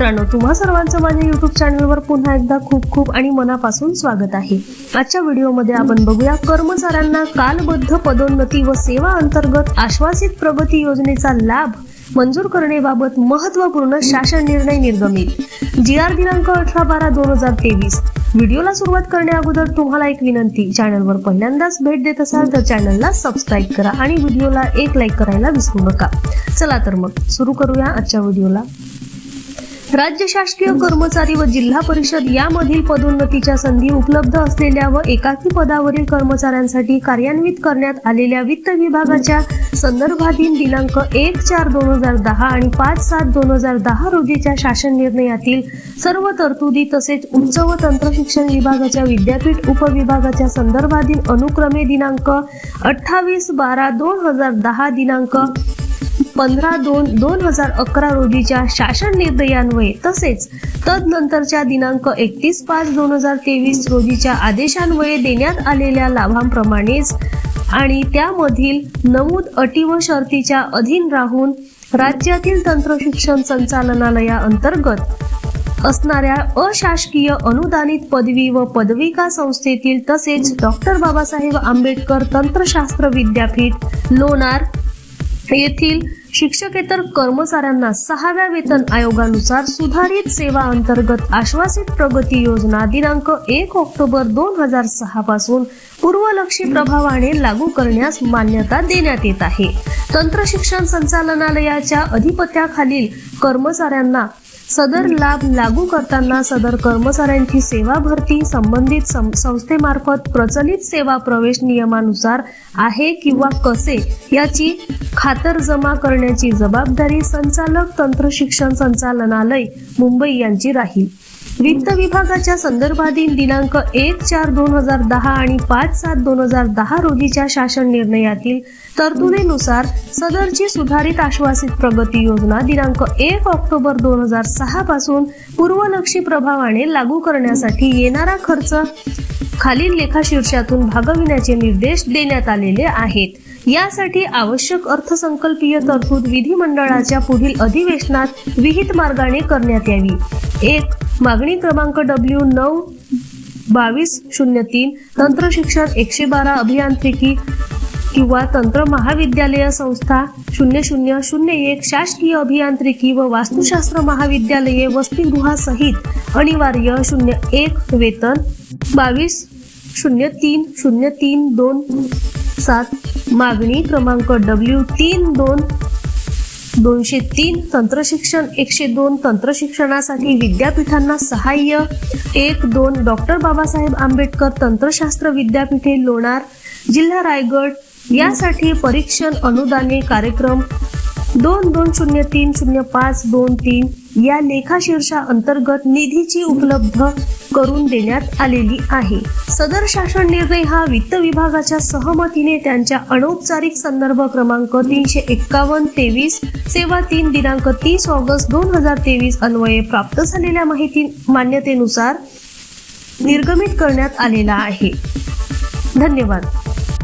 मित्रांनो तुम्हा सर्वांचं माझ्या युट्यूब चॅनलवर पुन्हा एकदा खूप खूप आणि मनापासून स्वागत आहे. आजच्या व्हिडिओमध्ये आपण बघूया कर्मचाऱ्यांना कालबद्ध पदोन्नती व सेवा अंतर्गत आश्वासित प्रगती योजनेचा लाभ मंजूर करण्याबाबत महत्त्वपूर्ण शासन निर्णय निर्गमित. जी आर दिनांक अठरा बारा दोन हजार तेवीस. व्हिडिओला सुरुवात करण्या अगोदर तुम्हाला एक विनंती चॅनलवर पहिल्यांदाच भेट देत असाल तर चॅनलला सबस्क्राईब करा आणि व्हिडिओला एक लाईक करायला विसरू नका. चला तर मग सुरू करूया आजच्या व्हिडिओला. राज्य शासकीय कर्मचारी व जिल्हा परिषद यामधील पदोन्नतीच्या संधी उपलब्ध असलेल्या व एकाकी पदावरील कर्मचाऱ्यांसाठी कार्यान्वित करण्यात आलेल्या वित्त विभागाच्या संदर्भाधीन दिनांक एक चार दोन हजार दहा आणि पाच सात दोन हजार दहा रोजीच्या शासन निर्णयातील सर्व तरतुदी तसेच उच्च व तंत्र शिक्षण विभागाच्या विद्यापीठ उपविभागाच्या संदर्भाधीन अनुक्रमे दिनांक अठ्ठावीस बारा दोन हजार दहा दिनांक पंधरा दोन दोन हजार अकरा रोजीच्या शासन निर्णयान्वये तसेच तदनंतरच्या दिनांक एकतीस पाच दोन हजार तेवीस रोजीच्या आदेशान्वये देण्यात आलेल्या लाभांप्रमाणेच आणि त्यामधील नमूद अटी व शर्तीच्या अधीन राहून राज्यातील तंत्रशिक्षण संचालनालयाअंतर्गत असणाऱ्या अशासकीय अनुदानित पदवी व पदविका संस्थेतील तसेच डॉक्टर बाबासाहेब आंबेडकर तंत्रशास्त्र विद्यापीठ लोणार येथील शिक्षकेतर कर्मचाऱ्यांना सहाव्या वेतन आयोगानुसार सुधारित सेवा अंतर्गत आश्वासित प्रगती योजना दिनांक एक ऑक्टोबर दोन हजार सहा पासून पूर्वलक्षी प्रभावाने लागू करण्यास मान्यता देण्यात येत आहे. तंत्र शिक्षण संचालनालयाच्या अधिपत्याखालील कर्मचाऱ्यांना सदर लाभ लागू करताना सदर कर्मचाऱ्यांची सेवा भरती संबंधित सं- संस्थेमार्फत प्रचलित सेवा प्रवेश नियमानुसार आहे किंवा कसे याची खातरजमा करण्याची जबाबदारी संचालक तंत्रशिक्षण संचालनालय मुंबई यांची राहील. वित्त विभागाच्या संदर्भाधीन दिनांक एक चार दोन हजार दहा आणि पाच सात दोन हजार दहा रोजीच्या शासन निर्णयातील तरतुदीनुसार सदरची सुधारित आश्वासित प्रगती योजना दिनांक एक ऑक्टोबर दोन हजार सहा पासून पूर्वलक्षी प्रभावाने लागू करण्यासाठी येणारा खर्च खालील लेखाशीर्षातून भागविण्याचे निर्देश देण्यात आलेले आहेत. यासाठी आवश्यक अर्थसंकल्पीय तरतूद विधिमंडळाच्या पुढील अधिवेशनात विहित मार्गाने करण्यात यावी. एक मागणी क्रमांक डब्ल्यू नऊ बावीस शून्य तीन तंत्र शिक्षण एकशे बारा अभियांत्रिकी किंवा तंत्र महाविद्यालय संस्था शून्य शून्य शून्य एक शासकीय अभियांत्रिकी व वास्तुशास्त्र महाविद्यालये वसतिगृहासहित अनिवार्य शून्य एक वेतन बावीस शून्य तीन शून्य तीन दोन सात. मागणी क्रमांक डब्ल्यू तीन दोन दोनशे तीन तंत्रशिक्षण एकशे दोन तंत्रशिक्षणासाठी विद्यापीठांना सहाय्य. एक दोन डॉक्टर बाबासाहेब आंबेडकर तंत्रशास्त्र विद्यापीठे लोणार जिल्हा रायगड. यासाठी परीक्षण अनुदाने कार्यक्रम. दोन दोन शून्य तीन शून्य पाच दोन तीन या लेखाशीर्षा अंतर्गत निधीची उपलब्ध करून देण्यात आलेली आहे. सदर शासन निर्णय हा वित्त विभागाच्या सहमतीने त्यांच्या अनौपचारिक संदर्भ क्रमांक तीनशे एक्कावन्न तेवीस सेवा तीन दिनांक तीस ऑगस्ट दोन हजार तेवीस अन्वये प्राप्त झालेल्या माहिती मान्यतेनुसार निर्गमित करण्यात आलेला आहे. धन्यवाद.